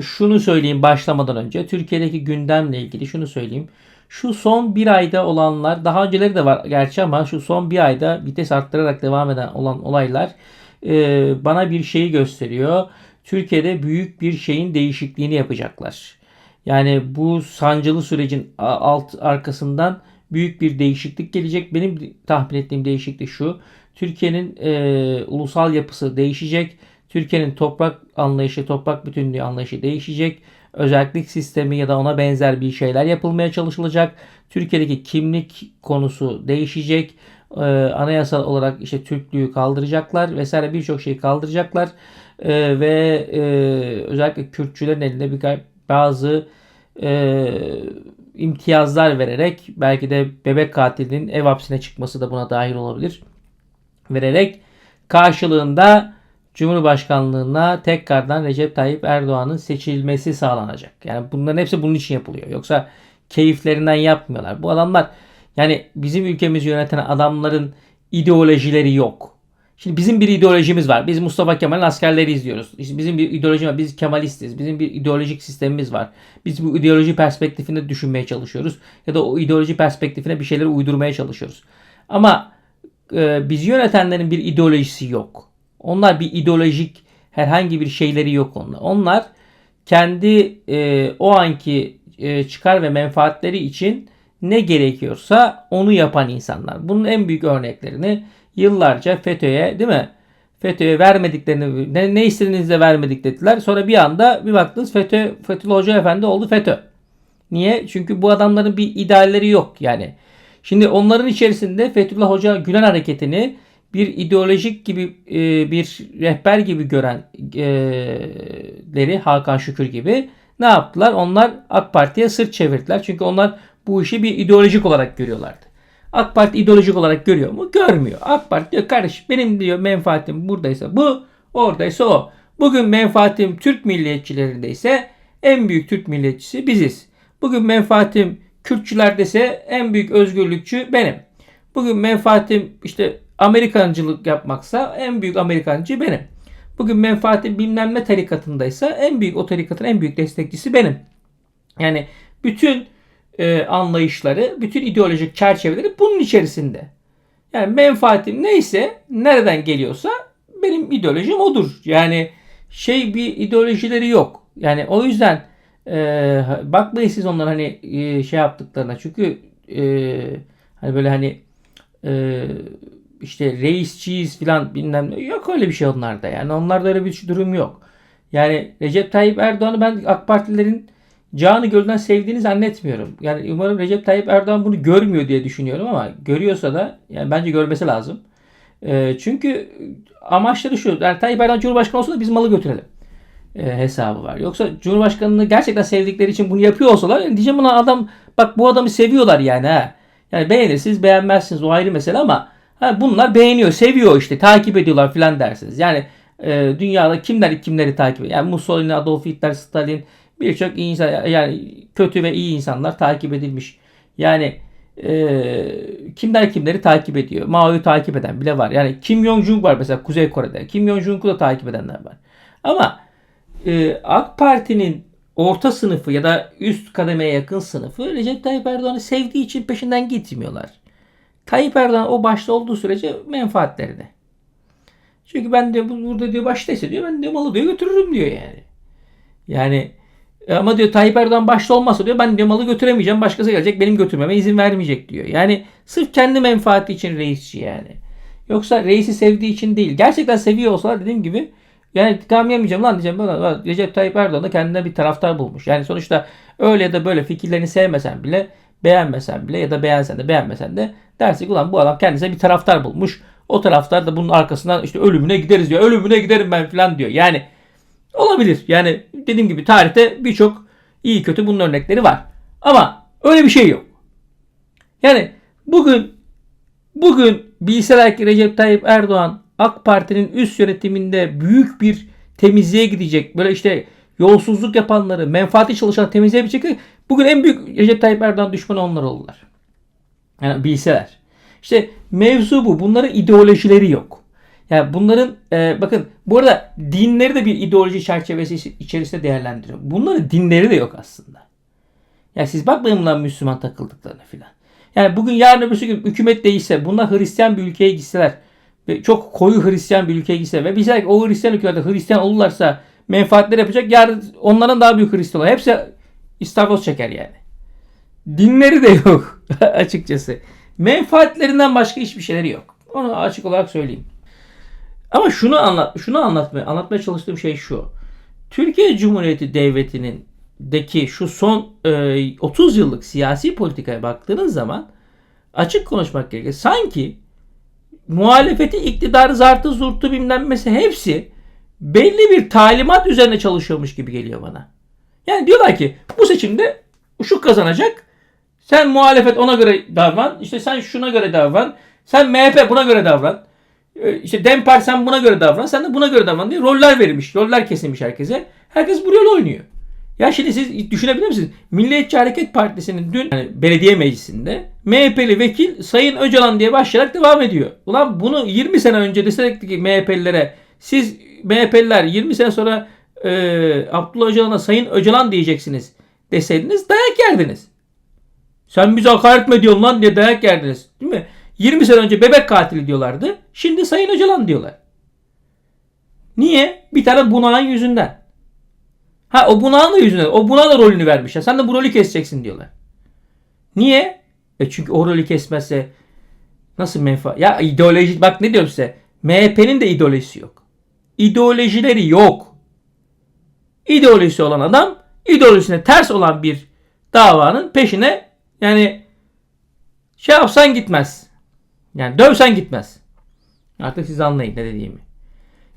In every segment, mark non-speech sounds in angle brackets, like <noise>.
Şunu söyleyeyim başlamadan önce. Türkiye'deki gündemle ilgili şunu söyleyeyim. Şu son bir ayda olanlar daha önceleri de var gerçi ama şu son bir ayda vites arttırarak devam eden olan olaylar e, bana bir şeyi gösteriyor. Türkiye'de büyük bir şeyin değişikliğini yapacaklar. Yani bu sancılı sürecin alt arkasından büyük bir değişiklik gelecek. Benim tahmin ettiğim değişiklik şu. Türkiye'nin e, ulusal yapısı değişecek. Türkiye'nin toprak anlayışı, toprak bütünlüğü anlayışı değişecek. Özellik sistemi ya da ona benzer bir şeyler yapılmaya çalışılacak. Türkiye'deki kimlik konusu değişecek. Ee, anayasal olarak işte Türklüğü kaldıracaklar vesaire birçok şeyi kaldıracaklar. Ee, ve e, özellikle Kürtçülerin elinde bir bazı e, imtiyazlar vererek belki de bebek katilinin ev hapsine çıkması da buna dahil olabilir. Vererek karşılığında Cumhurbaşkanlığına tekrardan Recep Tayyip Erdoğan'ın seçilmesi sağlanacak. Yani bunların hepsi bunun için yapılıyor. Yoksa keyiflerinden yapmıyorlar. Bu adamlar yani bizim ülkemizi yöneten adamların ideolojileri yok. Şimdi bizim bir ideolojimiz var. Biz Mustafa Kemal'in askerleri izliyoruz. İşte bizim bir ideolojimiz var. Biz Kemalistiz. Bizim bir ideolojik sistemimiz var. Biz bu ideoloji perspektifinde düşünmeye çalışıyoruz. Ya da o ideoloji perspektifine bir şeyleri uydurmaya çalışıyoruz. Ama e, bizi yönetenlerin bir ideolojisi yok. Onlar bir ideolojik herhangi bir şeyleri yok onlar. Onlar kendi e, o anki e, çıkar ve menfaatleri için ne gerekiyorsa onu yapan insanlar. Bunun en büyük örneklerini yıllarca FETÖ'ye değil mi? FETÖ'ye vermediklerini ne, ne istediğinizde vermedik dediler. Sonra bir anda bir baktınız FETÖ, Fethullah Hoca Efendi oldu FETÖ. Niye? Çünkü bu adamların bir idealleri yok yani. Şimdi onların içerisinde Fethullah Hoca Gülen hareketini bir ideolojik gibi e, bir rehber gibi görenleri e, Hakan Şükür gibi ne yaptılar? Onlar AK Parti'ye sırt çevirdiler. Çünkü onlar bu işi bir ideolojik olarak görüyorlardı. AK Parti ideolojik olarak görüyor mu? Görmüyor. AK Parti diyor kardeş benim diyor menfaatim buradaysa bu, oradaysa o. Bugün menfaatim Türk milliyetçilerindeyse en büyük Türk milliyetçisi biziz. Bugün menfaatim Kürtçülerdeyse en büyük özgürlükçü benim. Bugün menfaatim işte Amerikancılık yapmaksa en büyük Amerikancı benim. Bugün menfaatim bilmem ne tarikatındaysa en büyük o tarikatın en büyük destekçisi benim. Yani bütün e, anlayışları, bütün ideolojik çerçeveleri bunun içerisinde. Yani menfaatim neyse, nereden geliyorsa benim ideolojim odur. Yani şey bir ideolojileri yok. Yani o yüzden e, bakmayın siz onlara hani e, şey yaptıklarına. Çünkü e, hani böyle hani e, işte reisçiyiz filan bilmem ne. Yok öyle bir şey onlarda yani. Onlarda öyle bir durum yok. Yani Recep Tayyip Erdoğan'ı ben AK Partililerin canı gölden sevdiğini zannetmiyorum. Yani umarım Recep Tayyip Erdoğan bunu görmüyor diye düşünüyorum ama görüyorsa da yani bence görmesi lazım. E, çünkü amaçları şu. Yani Tayyip Erdoğan Cumhurbaşkanı olsa da biz malı götürelim. E, hesabı var. Yoksa Cumhurbaşkanını gerçekten sevdikleri için bunu yapıyor olsalar yani diyeceğim buna adam bak bu adamı seviyorlar yani ha. Yani beğenirsiniz beğenmezsiniz o ayrı mesele ama ha, bunlar beğeniyor seviyor işte takip ediyorlar filan dersiniz. Yani e, dünyada kimler kimleri takip ediyor. Yani Mussolini, Adolf Hitler, Stalin birçok insan yani kötü ve iyi insanlar takip edilmiş. Yani e, kimler kimleri takip ediyor. Mao'yu takip eden bile var. Yani Kim Jong-un var mesela Kuzey Kore'de. Kim Jong-un'u da takip edenler var. Ama e, AK Parti'nin orta sınıfı ya da üst kademeye yakın sınıfı Recep Tayyip Erdoğan'ı sevdiği için peşinden gitmiyorlar. Tayyip Erdoğan o başta olduğu sürece menfaatlerinde. Çünkü ben de burada diyor baştaysa diyor ben de malı diyor götürürüm diyor yani. Yani ama diyor Tayyip Erdoğan başta olmazsa diyor ben diyor malı götüremeyeceğim. Başkası gelecek benim götürmeme izin vermeyecek diyor. Yani sırf kendi menfaati için reisçi yani. Yoksa reisi sevdiği için değil. Gerçekten seviyor olsalar dediğim gibi yani intikam yemeyeceğim lan diyeceğim. Recep Tayyip Erdoğan da kendine bir taraftar bulmuş. Yani sonuçta öyle ya da böyle fikirlerini sevmesen bile beğenmesen bile ya da beğensen de beğenmesen de dersin ki ulan bu adam kendisine bir taraftar bulmuş. O taraftar da bunun arkasından işte ölümüne gideriz diyor. Ölümüne giderim ben falan diyor. Yani Olabilir. Yani dediğim gibi tarihte birçok iyi kötü bunun örnekleri var. Ama öyle bir şey yok. Yani bugün bugün bilseler ki Recep Tayyip Erdoğan AK Parti'nin üst yönetiminde büyük bir temizliğe gidecek. Böyle işte yolsuzluk yapanları, menfaati çalışan temizliğe bir Bugün en büyük Recep Tayyip Erdoğan düşmanı onlar oldular. Yani bilseler. İşte mevzu bu. Bunların ideolojileri yok. Yani bunların e, bakın bu arada dinleri de bir ideoloji çerçevesi içerisinde değerlendiriyor. Bunların dinleri de yok aslında. Yani siz bakmayın bunlar Müslüman takıldıklarına filan. Yani bugün yarın öbürsü gün hükümet değişse bunlar Hristiyan bir ülkeye gitseler ve çok koyu Hristiyan bir ülkeye gitse ve bizler o Hristiyan ülkelerde Hristiyan olurlarsa menfaatler yapacak yarın onların daha büyük Hristiyan olur. Hepsi istavroz çeker yani. Dinleri de yok <laughs> açıkçası. Menfaatlerinden başka hiçbir şeyleri yok. Onu açık olarak söyleyeyim. Ama şunu anlat şunu anlatmaya anlatmaya çalıştığım şey şu. Türkiye Cumhuriyeti Devleti'nin deki şu son e, 30 yıllık siyasi politikaya baktığınız zaman açık konuşmak gerekir. Sanki muhalefeti, iktidarı, zartı, zurtu bilmem mesela hepsi belli bir talimat üzerine çalışıyormuş gibi geliyor bana. Yani diyorlar ki bu seçimde şu kazanacak. Sen muhalefet ona göre davran. İşte sen şuna göre davran. Sen MHP buna göre davran. Ee, İşte Dem Parti sen buna göre davran. Sen de buna göre davran diye roller verilmiş. Roller kesilmiş herkese. Herkes bu rol oynuyor. Ya şimdi siz düşünebilir misiniz? Milliyetçi Hareket Partisi'nin dün yani belediye meclisinde MHP'li vekil Sayın Öcalan diye başlayarak devam ediyor. Ulan bunu 20 sene önce desek ki MHP'lilere siz MHP'liler 20 sene sonra e, Abdullah Öcalan'a Sayın Öcalan diyeceksiniz deseydiniz dayak yerdiniz. Sen bize hakaret mi ediyorsun lan diye dayak yerdiniz. Değil mi? 20 sene önce bebek katili diyorlardı. Şimdi Sayın Öcalan diyorlar. Niye? Bir tane bunağın yüzünden. Ha o bunağın da yüzünden. O bunağa da rolünü vermişler. Sen de bu rolü keseceksin diyorlar. Niye? E çünkü o rolü kesmezse nasıl menfaat? Ya ideoloji bak ne diyorum size. MHP'nin de ideolojisi yok. İdeolojileri yok. İdeolojisi olan adam ideolojisine ters olan bir davanın peşine yani şey yapsan gitmez. Yani dövsen gitmez. Artık siz anlayın ne dediğimi.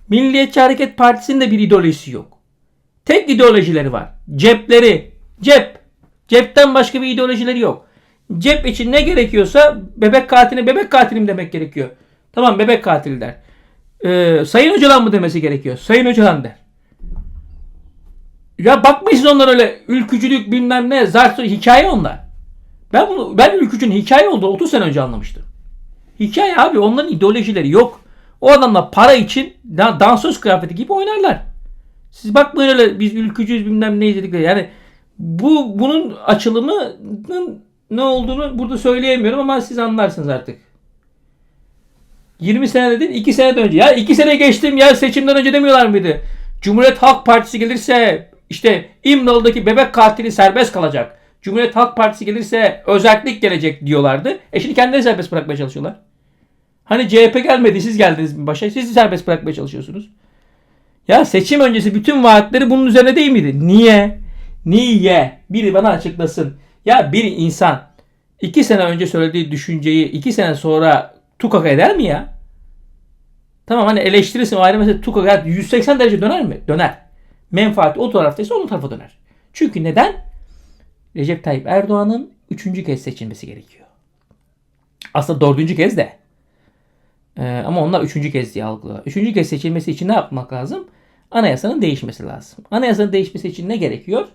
Milliyetçi Hareket Partisi'nin de bir ideolojisi yok. Tek ideolojileri var. Cepleri. Cep. Cepten başka bir ideolojileri yok. Cep için ne gerekiyorsa bebek katili bebek katilim demek gerekiyor. Tamam bebek katili der. Ee, Sayın Öcalan mı demesi gerekiyor? Sayın Öcalan der. Ya bakmayın onlar öyle ülkücülük bilmem ne zar hikaye onlar. Ben bunu ben ülkücünün hikaye olduğu 30 sene önce anlamıştım. Hikaye abi onların ideolojileri yok. O adamlar para için dansöz kıyafeti gibi oynarlar. Siz bakmayın öyle biz ülkücüyüz bilmem ne dedikleri. Yani bu bunun açılımının ne olduğunu burada söyleyemiyorum ama siz anlarsınız artık. 20 sene dedin 2 sene önce. Ya 2 sene geçtim ya seçimden önce demiyorlar mıydı? Cumhuriyet Halk Partisi gelirse işte İmralı'daki bebek katili serbest kalacak. Cumhuriyet Halk Partisi gelirse özellik gelecek diyorlardı. E şimdi kendileri serbest bırakmaya çalışıyorlar. Hani CHP gelmedi siz geldiniz mi başa? Siz serbest bırakmaya çalışıyorsunuz. Ya seçim öncesi bütün vaatleri bunun üzerine değil miydi? Niye? Niye? Biri bana açıklasın. Ya bir insan iki sene önce söylediği düşünceyi iki sene sonra tukaka eder mi ya? Tamam hani eleştirirsin o ayrı mesele tukaka 180 derece döner mi? Döner. Menfaati o taraftaysa onun tarafa döner. Çünkü neden? Recep Tayyip Erdoğan'ın üçüncü kez seçilmesi gerekiyor. Aslında dördüncü kez de. Ee, ama onlar üçüncü kez diye algılıyorlar. Üçüncü kez seçilmesi için ne yapmak lazım? Anayasanın değişmesi lazım. Anayasanın değişmesi için ne gerekiyor?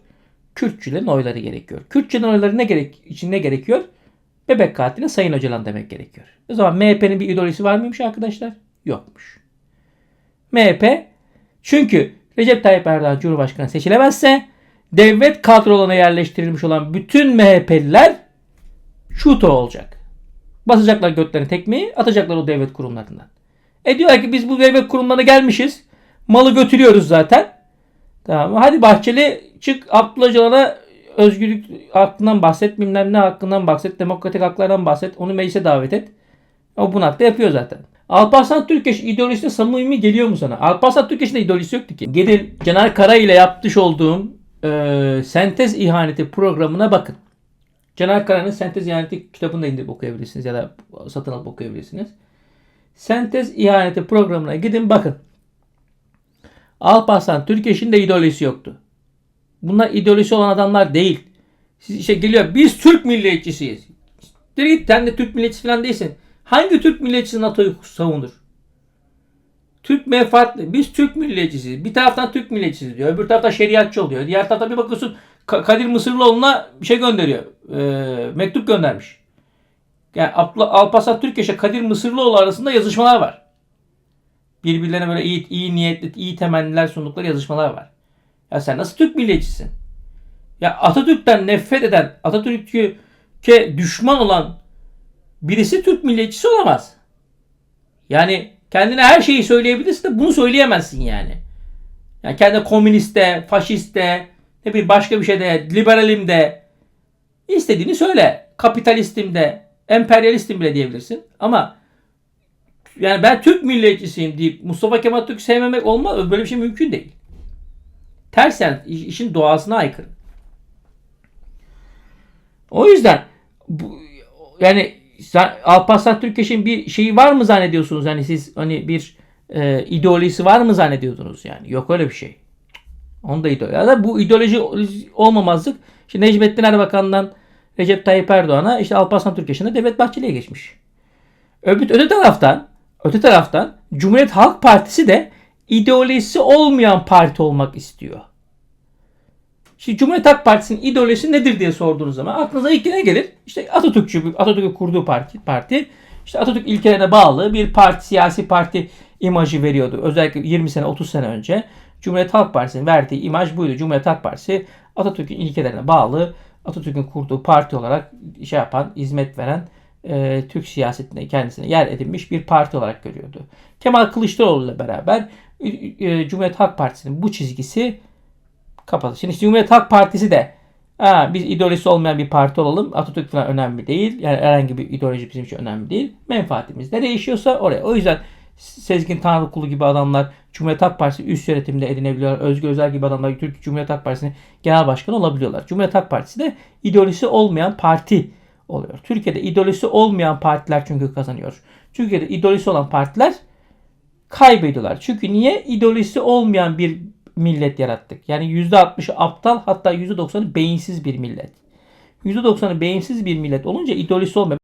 Kürtçülerin oyları gerekiyor. Kürtçülerin oyları ne gerek için ne gerekiyor? Bebek katiline Sayın Öcalan demek gerekiyor. O zaman MHP'nin bir ideolojisi var mıymış arkadaşlar? Yokmuş. MHP çünkü Recep Tayyip Erdoğan Cumhurbaşkanı seçilemezse devlet kadrolarına yerleştirilmiş olan bütün MHP'liler şuto olacak. Basacaklar götlerini tekmeyi atacaklar o devlet kurumlarından. E diyorlar ki biz bu devlet kurumlarına gelmişiz. Malı götürüyoruz zaten. Tamam? Hadi Bahçeli çık Abdullah özgürlük hakkından bahset. Bilmem ne hakkından bahset. Demokratik haklardan bahset. Onu meclise davet et. O bunu hakta yapıyor zaten. Alparslan Türkeş ideolojisi samimi geliyor mu sana? Alparslan Türkeş'in de ideolojisi yoktu ki. Gelin Caner Kara ile yapmış olduğum e, sentez ihaneti programına bakın. Caner Kara'nın Sentez İhaneti kitabını da indirip okuyabilirsiniz ya da satın alıp okuyabilirsiniz. Sentez İhaneti programına gidin bakın. Alparslan Türkeş'in de ideolojisi yoktu. Bunlar ideolojisi olan adamlar değil. Siz işte geliyor biz Türk milliyetçisiyiz. Dur git sen de Türk milliyetçisi falan değilsin. Hangi Türk milliyetçisi NATO'yu savunur? Türk menfaatli. Biz Türk milliyetçisiyiz. Bir taraftan Türk milliyetçisiyiz diyor. Öbür taraftan şeriatçı oluyor. Diğer taraftan bir bakıyorsun Kadir Mısırlıoğlu'na bir şey gönderiyor. E, mektup göndermiş. Yani Alparslan Türkeş'e Kadir Mısırlıoğlu arasında yazışmalar var. birbirlerine böyle iyi, iyi niyetli, iyi temenniler sundukları yazışmalar var. Ya sen nasıl Türk milliyetçisin? Ya Atatürk'ten nefret eden, Atatürk'e düşman olan birisi Türk milliyetçisi olamaz. Yani kendine her şeyi söyleyebilirsin de bunu söyleyemezsin yani. Yani kendine komünist de, faşist de, ne bileyim başka bir şey de, liberalim de istediğini söyle. Kapitalistim de, emperyalistim bile diyebilirsin. Ama yani ben Türk milliyetçisiyim deyip Mustafa Kemal Atatürk'ü sevmemek olmaz. Böyle bir şey mümkün değil. Ters yani iş- işin doğasına aykırı. O yüzden bu, yani Alparslan Türkeş'in bir şeyi var mı zannediyorsunuz? Hani siz hani bir e, ideolojisi var mı zannediyordunuz yani? Yok öyle bir şey. Onda ideoloji. Ya da bu ideoloji olmamazlık işte Necmettin Erbakan'dan Recep Tayyip Erdoğan'a işte Alparslan Türkeş'in de Devlet Bahçeli'ye geçmiş. Öbür, öte taraftan öte taraftan Cumhuriyet Halk Partisi de ideolojisi olmayan parti olmak istiyor. Şimdi Cumhuriyet Halk Partisi'nin ideolojisi nedir diye sorduğunuz zaman aklınıza ilk ne gelir? İşte Atatürkçü, Atatürk'ün kurduğu parti, parti işte Atatürk ilkelerine bağlı bir parti, siyasi parti imajı veriyordu. Özellikle 20 sene, 30 sene önce Cumhuriyet Halk Partisi'nin verdiği imaj buydu. Cumhuriyet Halk Partisi Atatürk'ün ilkelerine bağlı, Atatürk'ün kurduğu parti olarak şey yapan, hizmet veren e, Türk siyasetinde kendisine yer edinmiş bir parti olarak görüyordu. Kemal Kılıçdaroğlu ile beraber e, Cumhuriyet Halk Partisi'nin bu çizgisi kapalı. Şimdi Cumhuriyet Halk Partisi de ha, biz ideolojisi olmayan bir parti olalım. Atatürk falan önemli değil. Yani herhangi bir ideoloji bizim için önemli değil. Menfaatimiz ne değişiyorsa oraya. O yüzden Sezgin Tanrıkulu gibi adamlar Cumhuriyet Halk Partisi üst yönetimde edinebiliyorlar. Özgür Özel gibi adamlar Türk Cumhuriyet Halk Partisi'nin genel başkanı olabiliyorlar. Cumhuriyet Halk Partisi de ideolojisi olmayan parti oluyor. Türkiye'de ideolojisi olmayan partiler çünkü kazanıyor. Türkiye'de ideolojisi olan partiler kaybediyorlar. Çünkü niye? İdeolojisi olmayan bir millet yarattık. Yani %60'ı aptal hatta %90'ı beyinsiz bir millet. %90'ı beyinsiz bir millet olunca ideolojisi olmayan